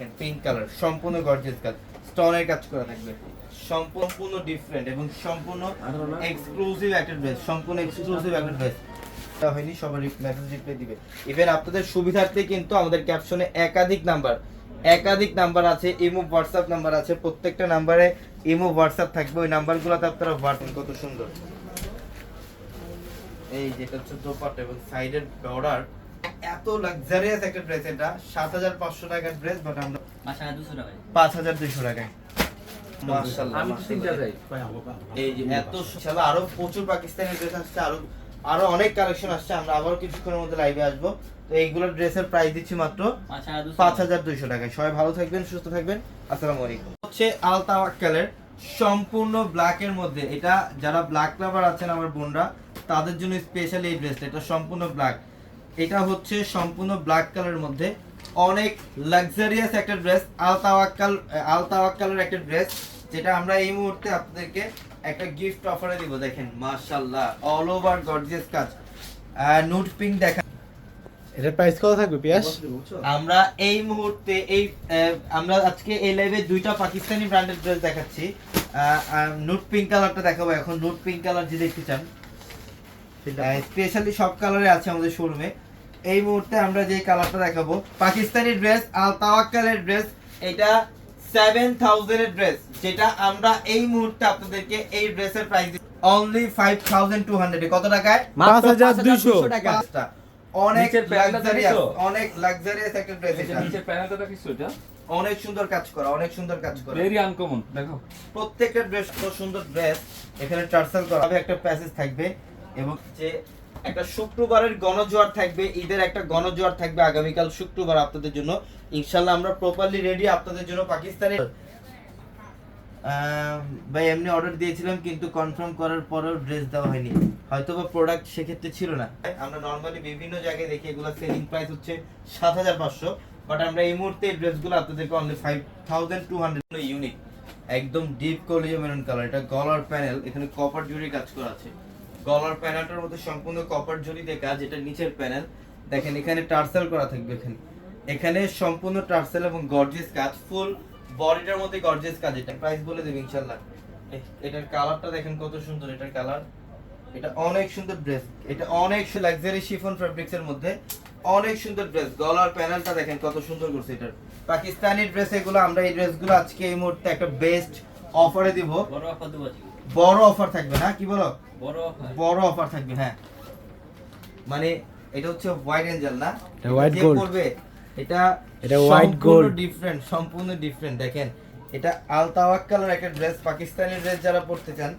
দেখেন pink colour সম্পূর্ণ gorgeous কাজ। স্টোনের কাজ করা থাকবে। সম্পূর্ণ ডিফারেন্ট এবং সম্পূর্ণ এক্সক্লুসিভ একটা ড্রেস সম্পূর্ণ এক্সক্লুসিভ একটা ড্রেস হয়নি সবার মেসেজ রিপ্লাই দিবে। ইভেন আপনাদের সুবিধার্থে কিন্তু আমাদের ক্যাপশনে একাধিক নাম্বার একাধিক নাম্বার আছে ইমো হোয়াটসঅ্যাপ নাম্বার আছে প্রত্যেকটা নাম্বারে ইমো হোয়াটসঅ্যাপ থাকবে। ওই নাম্বারগুলোতে আপনারা হোয়াটসঅ্যাপ কত সুন্দর। এই যেটা হচ্ছে দোপাট্টা এবং সাইডের বর্ডার এত লাক্সারিয়াস একটা ড্রেস এটা। সাত হাজার পাঁচশো টাকার ড্রেস বাট আমরা দুশো পাঁচ হাজার দুইশো টাকায়। আরও প্রচুর পাকিস্তানি ড্রেস আসছে আরও আরও অনেক কালেকশন আসছে। আমরা আবারও কিছুক্ষণের মধ্যে লাইভে আসব। তো এইগুলো ড্রেসের প্রাইস দিচ্ছি মাত্র পাঁচ হাজার দুইশো টাকায়। সবাই ভালো থাকবেন সুস্থ থাকবেন। আসসালামু আলাইকুম। হচ্ছে আলতা ওয়াক্কালের সম্পূর্ণ ব্ল্যাক এর মধ্যে। এটা যারা ব্ল্যাক লাভার আছেন আমার বোনরা তাদের জন্য স্পেশালি এই ড্রেসটা এটা সম্পূর্ণ ব্ল্যাক এটা হচ্ছে সম্পূর্ণ ব্ল্যাক কালারের মধ্যে। অনেক লাক্সারিয়াস একটা ড্রেস আলতা ওয়াক্কাল আলতা ওয়াক্কালের একটা ড্রেস যেটা আমরা এই মুহূর্তে আপনাদেরকে একটা গিফট অফারে দিব দেখেন মাশাআল্লাহ অল ওভার গর্জিয়াস কাজ। নুট পিঙ্ক দেখা এটার প্রাইস কত থাকবে পিয়াস আমরা এই মুহূর্তে এই আহ, আমরা আজকে এই লাইভে দুইটা পাকিস্তানি ব্র্যান্ডের ড্রেস দেখাচ্ছি। নুট পিঙ্ক কালারটা দেখাবো এখন। নুট পিঙ্ক কালার যে দেখতে চান স্পেশালি সব কালারে আছে আমাদের শোরুমে এই মুহূর্তে আমরা যে কালারটা দেখাবো পাকিস্তানি ড্রেস আল তাওয়াক্কালের ড্রেস এটা সেভেন থাউজেন্ডের ড্রেস যেটা আমরা এই মুহূর্তে আপনাদেরকে এই ড্রেসের price only five thousand two hundred কত টাকায়? পাঁচ হাজার দুইশো। পাঁচটা। অনেক লাক্সারিয়াস অনেক লাক্সারিয়াস একটা ড্রেস এটা। নিচের প্যানেলটা দেখিস এটা? অনেক সুন্দর কাজ করা অনেক সুন্দর কাজ করা। ভেরি আনকমন দেখো। প্রত্যেকটা ড্রেস খুব সুন্দর ড্রেস এখানে টার্সেল করা হবে একটা প্যাসেজ থাকবে। এবং যে একটা শুক্রবারের গণজোয়ার থাকবে, ঈদের একটা গণজোয়ার থাকবে আগামীকাল শুক্রবার আপনাদের জন্য। ইনশাল্লাহ আমরা প্রপারলি রেডি আপনাদের জন্য পাকিস্তানে ভাই, এমনি অর্ডার দিয়েছিলাম কিন্তু কনফার্ম করার পরেও ড্রেস দেওয়া হয়নি। হয়তো বা প্রোডাক্ট সেক্ষেত্রে ছিল না। আমরা নর্মালি বিভিন্ন জায়গায় দেখি এগুলো সেলিং প্রাইস হচ্ছে সাত হাজার পাঁচশো বাট আমরা এই মুহূর্তে এই ড্রেসগুলো আপনাদেরকে only five thousand two hundred unique একদম ডিপ কলিজা মেরুন কালার এটা গলার প্যানেল এখানে কপার জুড়ি কাজ করা আছে। গলার প্যানেলটার মধ্যে সম্পূর্ণ কপার জুড়িতে কাজ, এটা নিচের প্যানেল। দেখেন, এখানে টার্সেল করা থাকবে এখানে। এখানে সম্পূর্ণ টার্সেল এবং গর্জিয়াস কাজ ফুল বডিটার মধ্যে গর্জিয়াস কাজ, এটা প্রাইস বলে দেবে ইনশাআল্লাহ। এটার কালারটা দেখেন কত সুন্দর, এটার কালার এটা অনেক সুন্দর ড্রেস এটা অনেক লাক্সারি শিফন ফেব্রিক্স এর মধ্যে অনেক সুন্দর ড্রেস গলার প্যানেলটা দেখেন কত সুন্দর করছে এটার। পাকিস্তানি ড্রেস এগুলো, আমরা এই ড্রেসগুলো আজকে এই মুহূর্তে একটা বেস্ট অফারে দিব। বড় অফার দেবো বড় অফার থাকবে না কি বলো? বড় অফার। বড় অফার থাকবে হ্যাঁ। মানে এটা হচ্ছে হোয়াইট এঞ্জেল না? এটা যে gold। করবে এটা এটা white gold। ডিফারেন্ট সম্পূর্ণ ডিফারেন্ট দেখেন। এটা আল তাওয়াক্কালের একটা ড্রেস পাকিস্তানি ড্রেস যারা পড়তে চান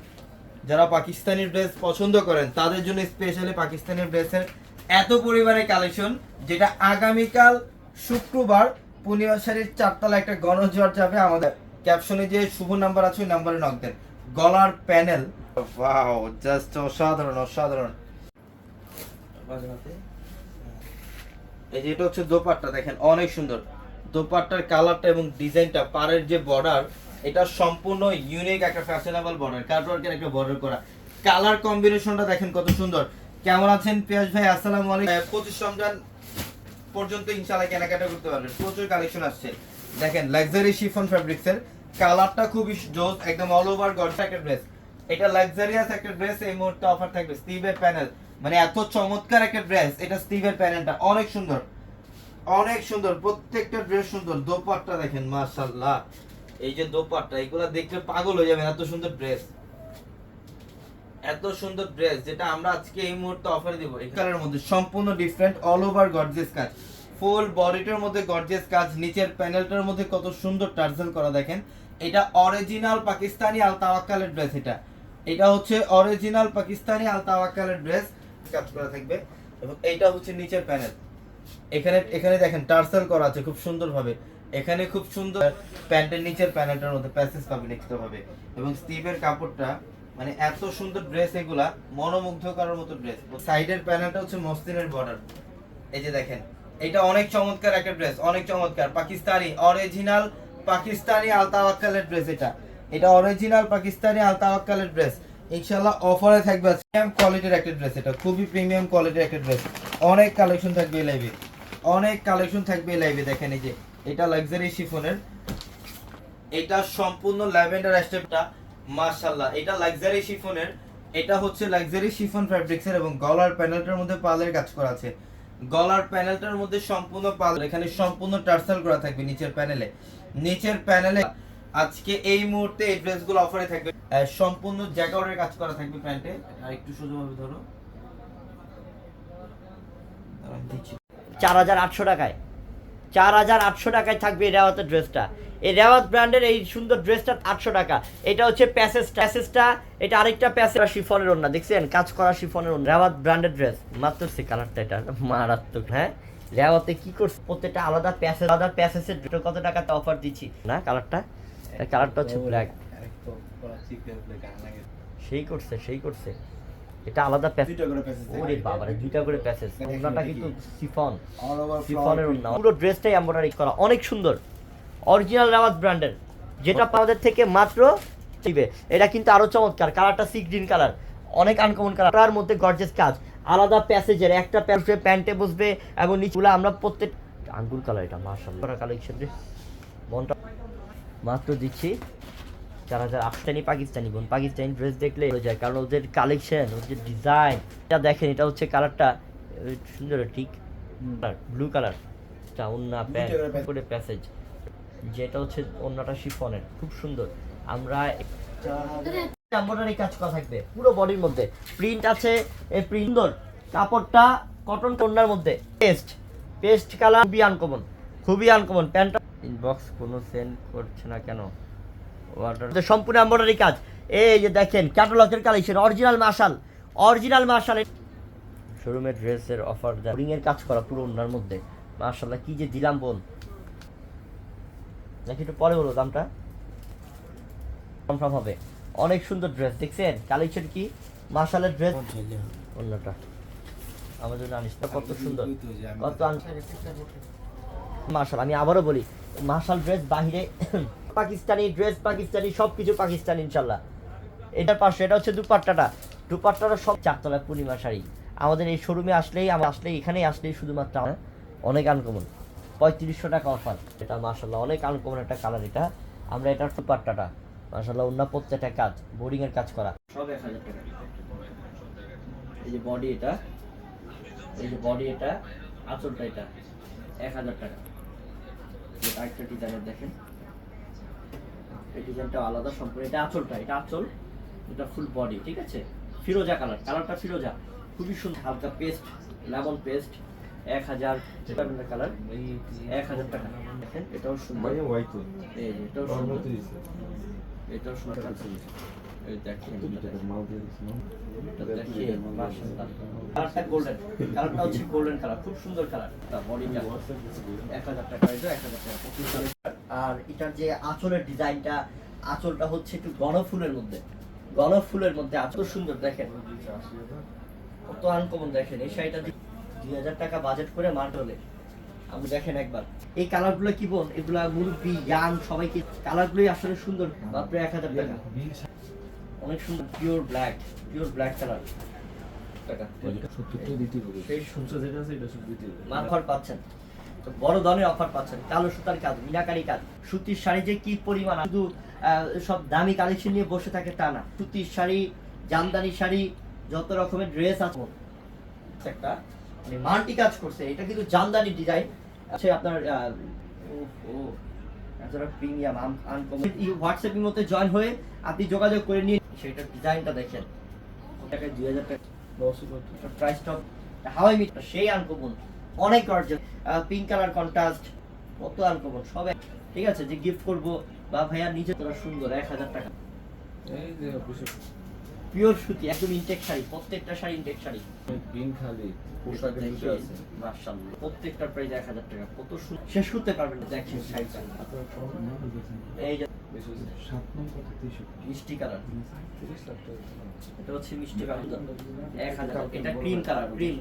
যারা পাকিস্তানি ড্রেস পছন্দ করেন তাদের জন্য স্পেশালি পাকিস্তানি ড্রেসের এত পরিমাণে কালেকশন যেটা আগামীকাল শুক্রবার পূর্ণিমা শাড়ির চারতলা একটা গণজোয়ার যাবে আমাদের। ক্যাপশনে যে শুভ নাম্বার আছে ওই নাম্বারে নক দেন। গলার প্যানেল। ওয়াও জাস্ট অসাধারণ অসাধারণ। এই যে এটা হচ্ছে দোপাট্টা দেখেন অনেক সুন্দর। দোপাট্টার কালারটা এবং ডিজাইনটা পাড়ের যে বর্ডার এটা সম্পূর্ণ ইউনিক একটা ফ্যাশনেবল বর্ডার কাটওয়ার্কের একটা বর্ডার করা। কালার কম্বিনেশনটা দেখেন কত সুন্দর। কেমন আছেন পিয়াস ভাই? আসসালামু আলাইকুম। পঁচিশ রমজান পর্যন্ত ইনশাআল্লাহ কেনাকাটা করতে পারবেন। প্রচুর কালেকশন আসছে। দেখেন লাক্সারি শিফন ফ্যাব্রিক্স এর কালারটা খুবই জোস, একদম অল ওভার গডটা একটা ড্রেস এটা লাক্সারিয়াস একটা ড্রেস এই মুহূর্তে অফার থাকবে স্টিভের প্যানেল মানে এত চমৎকার একটা ড্রেস এটা স্টিভের প্যানেলটা অনেক সুন্দর। অনেক সুন্দর, প্রত্যেকটা ড্রেস সুন্দর। দোপাট্টা দেখেন, মাশাআল্লাহ। এই যে দোপাট্টা, এগুলা দেখলে পাগল হয়ে যাবেন, এত সুন্দর ড্রেস এত সুন্দর ড্রেস যেটা আমরা আজকে এই মুহূর্তে অফার দিব। এই কালারের মধ্যে সম্পূর্ণ ডিফারেন্ট অল ওভার গর্জিয়াস কাজ। ফুল বডিটার মধ্যে গর্জিয়াস কাজ, নিচের প্যানেলটার মধ্যে কত সুন্দর টার্সেল করা দেখেন। এটা অরিজিনাল পাকিস্তানি আল তাওয়াক্কালের ড্রেস এটা। এটা হচ্ছে অরিজিনাল পাকিস্তানি আল তাওয়াক্কালের ড্রেস। কাজ করা থাকবে। এবং এইটা হচ্ছে নিচের প্যানেল। এখানে এখানে দেখেন, টার্সেল করা আছে খুব সুন্দরভাবে। এখানে খুব সুন্দর প্যান্টের নিচের প্যানেলটার মধ্যে প্যাসেজ পাবেন এক্সট্রা ভাবে এবং স্টিভের কাপড়টা মানে এত সুন্দর ড্রেস এগুলা মনোমুগ্ধ করার মতো ড্রেস। সাইডের প্যানেলটা হচ্ছে মসলিনের বর্ডার। এই যে দেখেন এটা অনেক চমৎকার একটা ড্রেস অনেক চমৎকার। পাকিস্তানি অরিজিনাল পাকিস্তানি আলতাওয়াক্কালের ড্রেস এটা। এটা অরিজিনাল পাকিস্তানি আলতাওয়াক্কালের ড্রেস ইনশাআল্লাহ অফারে থাকবে প্রিমিয়াম কোয়ালিটির একটা ড্রেস এটা, খুবই প্রিমিয়াম কোয়ালিটির একটা ড্রেস অনেক কালেকশন থাকবে এই লাইভে অনেক কালেকশন থাকবে এই লাইভে দেখেন এই যে, এটা লাক্সারি শিফনের এটা সম্পূর্ণ ল্যাভেন্ডার স্টেপটা মাশাআল্লাহ। এটা লাক্সারি শিফনের এটা হচ্ছে লাক্সারি শিফন ফ্যাব্রিক্সের এবং গলার প্যানেলটার মধ্যে পালের কাজ করা আছে। গলার প্যানেলটার মধ্যে সম্পূর্ণ পাল এখানে সম্পূর্ণ টার্সাল করা থাকবে নিচের প্যানেলে। নিচের প্যানেলে আজকে এই মুহূর্তে এই ড্রেসগুলো অফারে থাকবে। সম্পূর্ণ জ্যাকেটের কাজ করা থাকবে প্যান্টে। আর একটু সোজাভাবে ধরো। চার হাজার আটশো টাকায়। চার হাজার আটশো টাকায় থাকবে এটা হচ্ছে ড্রেসটা। এই রেওয়াত ব্র্যান্ডের এই সুন্দর ড্রেসটা আটশো টাকা। এটা হচ্ছে প্যাসেজটা। প্যাসেজটা এটা আরেকটা প্যাসেজ। শিফনের ওড়না দেখছেন? কাজ করা শিফনের ওড়না। রেওয়াত ব্র্যান্ডের ড্রেস। মাত্র সে কালারটা এটা মারাত্মক হ্যাঁ? রেওয়াতে কি করছে? প্রত্যেকটা আলাদা প্যাসেজ আলাদা প্যাসেজের কত টাকাতে অফার দিচ্ছি? না কালারটা? কালারটা হচ্ছে ব্ল্যাক সেই করছে সেই করছে। এটা আলাদা প্যাসেজ। ওরে বাবারে দুইটা করে প্যাসেজ। ওড়নাটা কিন্তু সিফন সিফনের ওড়না। পুরো ড্রেসটাই এমব্রয়ডারি করা। অনেক সুন্দর। অরিজিনাল রাওয়াত ব্র্যান্ডের যেটা আমাদের থেকে মাত্র দিবে। এটা কিন্তু আরও চমৎকার কালারটা সি গ্রিন কালার অনেক আনকমন কালার। তার মধ্যে গর্জেস কাজ আলাদা প্যাসেজের একটা প্যাসে প্যান্টে বসবে এবং নিচগুলো আমরা প্রত্যেক আঙ্গুর কালার এটা মার্শাল্লাহ কালেকশন রে। মনটা মাত্র দিচ্ছি চার হাজার আফগানি পাকিস্তানি বোন। পাকিস্তানি ড্রেস দেখলে হয়ে যায় কারণ ওদের কালেকশন ওদের ডিজাইন এটা দেখেন এটা হচ্ছে কালারটা সুন্দর ঠিক? ব্লু কালার এটা অন্য প্যান্ট করে প্যাসেজ যেটা হচ্ছে অন্যটা শিফনের খুব সুন্দর। আমরা এমব্রয়ডারি কাজ করা থাকবে, পুরো বডির মধ্যে। প্রিন্ট আছে এই প্রিন্ট কাপড়টা কটন কন্যার মধ্যে। পেস্ট পেস্ট কালার খুবই আনকমন খুবই আনকমন প্যান্টটা ইনবক্স কোনো সেন্ড করছে না কেন? অর্ডার সম্পূর্ণ এমব্রয়ডারি কাজ। এই যে দেখেন ক্যাটালগের collection original Marshal original Marshal শোরুমের ড্রেসের অফার রিং এর কাজ করা পুরো ওনার মধ্যে। মার্শাল্লাহ কি যে দিলাম বোন। নাকি একটু পরে বলো দামটা। কনফার্ম হবে। অনেক সুন্দর ড্রেস দেখছেন? কালেকশন কি? মার্শালের ড্রেস অন্যটা আমার জন্য আনিস কত সুন্দর। কত মার্শাল আমি আবারও বলি মার্শাল ড্রেস বাহিরে পাকিস্তানি ড্রেস পাকিস্তানি সব কিছু পাকিস্তানি ইনশাল্লাহ এটার পাশে এটা হচ্ছে দুপাট্টাটা। দুপাট্টাটা সব চারতলা পূর্ণিমা শাড়ি। আমাদের এই শোরুমে আসলেই আমরা আসলেই এখানেই আসলেই শুধুমাত্র আমার। অনেক আনকমন পঁয়ত্রিশশো টাকা অফার এটা মার্শাল্লাহ অনেক আনকমন একটা কালার এটা। আমরা এটার দুপাট্টাটা মার্শাল্লাহ অন্য প্রত্যেকটা কাজ বোর্ডিং এর কাজ করা। সব এক হাজার টাকা। এই যে বডি এটা, এই যে বডি এটা, আঁচলটা এটা, এক হাজার টাকা। এটা আরেকটা ডিজাইনের দেখেন। এই ডিজাইনটা আলাদা সম্পূর্ণ। এটা আঁচলটা, এটা আঁচল, এটা ফুল বডি ঠিক আছে? ফিরোজা কালার কালারটা ফিরোজা। খুবই সুন্দর, হালকা পেস্ট লেমন পেস্ট এক হাজার কালার এক হাজার টাকা। দেখেন এটাও সুন্দর। এই এটাও সুন্দর। এটাও সুন্দর। এই দেখেন এটা দেখেন, মাশাআল্লাহ। কালারটা গোল্ডেন কালারটা হচ্ছে গোল্ডেন কালার খুব সুন্দর কালার বডিটা এক হাজার টাকা এটা এক হাজার টাকা। পঁচিশ হাজার টাকা। আর এটার যে আঁচলের ডিজাইনটা আঁচলটা হচ্ছে একটু গণফুলের মধ্যে। গণফুলের মধ্যে আঁচল। সুন্দর দেখেন। কত আনকমন দেখেন। এই শাড়িটা দুই হাজার টাকা বাজেট করে মার্ট হলে। আপনি দেখেন একবার। এই কালারগুলো কি বোন এগুলা মুরব্বী ইয়াং সবাইকে কালারগুলোই আসলে সুন্দর। মাত্র এক হাজার টাকা। অনেক সুন্দর pure black pure black colour পাচ্ছেন। তো বড় ধরনের অফার পাচ্ছেন। কালো সুতার কাজ মিনাকারি কাজ। সুতির শাড়ি যে কি পরিমাণ শুধু আহ, সব দামি কালেকশন নিয়ে বসে থাকে তা না। সুতির শাড়ি জামদানি শাড়ি যত রকমের ড্রেস আছে। একটা মানে মাল্টি কাজ করছে। এটা কিন্তু জামদানি ডিজাইন আছে আপনার মধ্যে জয়েন হয়ে আপনি যোগাযোগ করে নিয়ে সেটার ডিজাইনটা দেখেন। টাকায় দুই হাজার টাকা। প্রাইসটা হাওয়াই মিট সেই আনকমন অনেক গর্জন পিঙ্ক কালার কন্ট্রাস্ট কত আনকমন সব ঠিক আছে, যে গিফট করব, বা ভাইয়া নিজে তোরা সুন্দর, এক হাজার টাকা। পিওর সুতি একদম ইনটেক শাড়ি প্রত্যেকটা শাড়ি ইনটেক শাড়ি। মাশাআল্লাহ প্রত্যেকটা প্রাইস এক হাজার টাকা কত সুন্দর শেষ করতে পারবেন না দেখেন শাড়িটা। এই যে মিষ্টি কালার। এটা হচ্ছে মিষ্টি কালার। এক হাজার এটা ক্রিম কালার ক্রিম